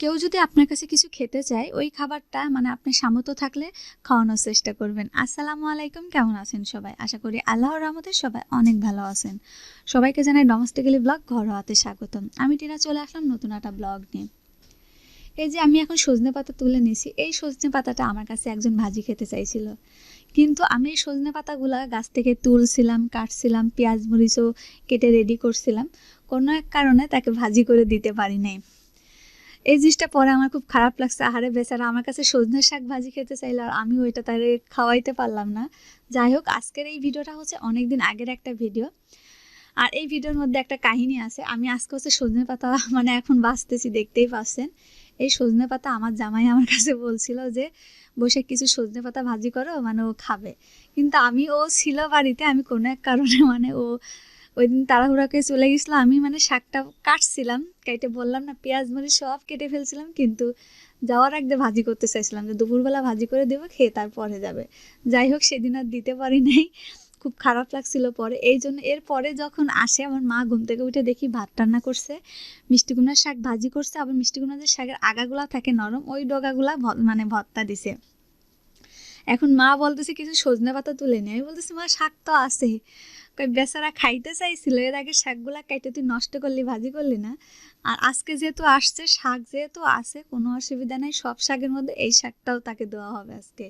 কেউ যদি আপনার কাছে কিছু খেতে চায়, ওই খাবারটা মানে আপনি সামর্থ্য থাকলে খাওয়ানোর চেষ্টা করবেন। আসসালামু আলাইকুম, কেমন আছেন সবাই? আশা করি আল্লাহর রহমতে সবাই অনেক ভালো আছেন। সবাইকে জানাই ডোমেস্টিক্যালি ব্লগ ঘর ঘরোয়াতে স্বাগতম। আমি টিনা, চলে আসলাম নতুন একটা ব্লগ নিয়ে। এই যে আমি এখন সজনে পাতা তুলে নিয়েছি, এই সজনে পাতাটা আমার কাছে একজন ভাজি খেতে চাইছিল। কিন্তু আমি এই সজনে পাতাগুলো গাছ থেকে তুলছিলাম, কাটছিলাম, পেঁয়াজ, মরিচও কেটে রেডি করছিলাম। কোনো এক কারণে তাকে ভাজি করে দিতে পারি নাই। এই জিনিসটা পরে আমার খুব খারাপ লাগছে। আহারে বেচারা, আমার কাছে সজনে শাক ভাজি খেতে চাইলো আর আমি ওইটা তারে খাওয়াইতে পারলাম না। যাই হোক, আজকের এই ভিডিওটা হচ্ছে অনেক দিন আগের একটা ভিডিও। আর এই ভিডিওর মধ্যে একটা কাহিনী আছে। আমি আজকে হচ্ছে সজনে পাতা মানে এখন বাঁচতেছি, দেখতেই পাচ্ছেন। এই সজনে পাতা আমার জামাই আমার কাছে বলছিল যে, বসে কিছু সজনে পাতা ভাজি করো মানে ও খাবে। কিন্তু আমি ও ছিল বাড়িতে, আমি কোনো এক কারণে মানে ও ওই দিন তাড়াহুড়াকে চলে গেছিল, আমি মানে শাকটা কাটছিলাম, কেটে বললাম না, পেঁয়াজ মরিচ সব কেটে ফেলছিলাম, কিন্তু যাওয়ার আগে ভাজি করতে চাইছিলাম যে দুপুরবেলা ভাজি করে দেবো, খেয়ে তারপরে যাবে। যাই হোক, সেদিন আর দিতে পারি নাই, খুব খারাপ লাগছিল পরে। এই জন্য এর পরে যখন আসে, আমার মা ঘুম থেকে উঠে দেখি ভাত রান্না করছে, মিষ্টি কুমড়ার শাক ভাজি করছে, আবার মিষ্টি কুমড়ার যে শাকের আগাগুলা থাকে নরম, ওই ডগাগুলা মানে ভর্তা দিছে। এখন মা বলতেছে কিছু সজনে পাতা তুলে নি। আমি বলতেছি, মা, শাক তো আছে। কই বেচারা খাইতে চাইছিল, এর আগে শাকগুলা কাইটে তুই নষ্ট করলি, ভাজি করলি না। আর আজকে যেহেতু আসছে, শাক যেহেতু আছে, কোনো অসুবিধা নেই, সব শাকের মধ্যে এই শাকটাও তাকে দেওয়া হবে আজকে।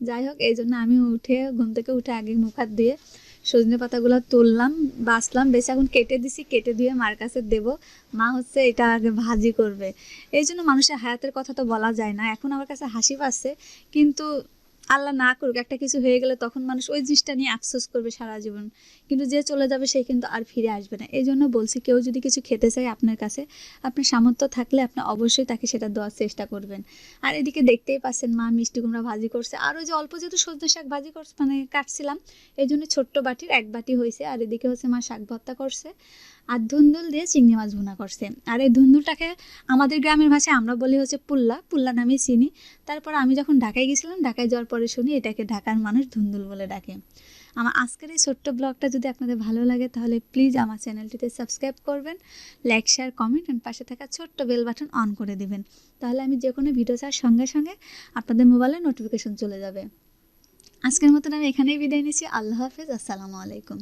যাই হোক, এই জন্য আমি উঠে, ঘুম থেকে উঠে আগে মুখ হাত দিয়ে সজনে পাতাগুলো তুললাম বাছলাম বেশি, এখন কেটে দিছি, কেটে দিয়ে মার কাছে দেবো। মা হচ্ছে এটা আগে ভাজি করবে। এই জন্য মানুষের হায়াতের কথা তো বলা যায় না। এখন আমার কাছে হাসি পাচ্ছে, কিন্তু আল্লাহ না করুক, একটা কিছু হয়ে গেলে তখন মানুষ ওই জিনিসটা নিয়ে আফসোস করবে সারা জীবন। কিন্তু যে চলে যাবে সে কিন্তু আর ফিরে আসবে না। এই জন্য বলছি, কেউ যদি কিছু খেতে চায় আপনার কাছে, আপনার সামর্থ্য থাকলে আপনি অবশ্যই তাকে সেটা দেওয়ার চেষ্টা করবেন। আর এদিকে দেখতেই পাচ্ছেন, মা মিষ্টি কুমড়া ভাজি করছে। আর ওই যে অল্প যেহেতু সজনে শাক ভাজি করছে মানে কাটছিলাম এই জন্য ছোট্ট বাটির এক বাটি হয়েছে। আর এদিকে হচ্ছে মা শাক ভর্তা করছে। আর ধুন্দুল দিয়ে চিংড়ি মাছ ভুনা করছে। আর এই ধুন্দুলটাকে আমাদের গ্রামের ভাষায় আমরা বলি হচ্ছে পুল্লা। পুল্লা নামে চিনি। তারপর আমি যখন ঢাকায় গেছিলাম, ঢাকায় যাওয়ার পরে শুনি এটাকে ঢাকার মানুষ ধুন্দুল বলে ডাকে। আমার আজকের এই ছোট্ট ব্লগটা যদি আপনাদের ভালো লাগে, তাহলে প্লিজ আমার চ্যানেলটিতে সাবস্ক্রাইব করবেন লাইক শেয়ার কমেন্ট অ্যান্ড পাশে থাকা ছোট্ট বেল বাটন অন করে দিবেন। তাহলে আমি যে কোনো ভিডিও ছাড়ার সঙ্গে সঙ্গে আপনাদের মোবাইলে নোটিফিকেশন চলে যাবে। আজকের মতন আমি এখানেই বিদায় নিচ্ছি। আল্লাহ হাফেজ। আসসালামু আলাইকুম।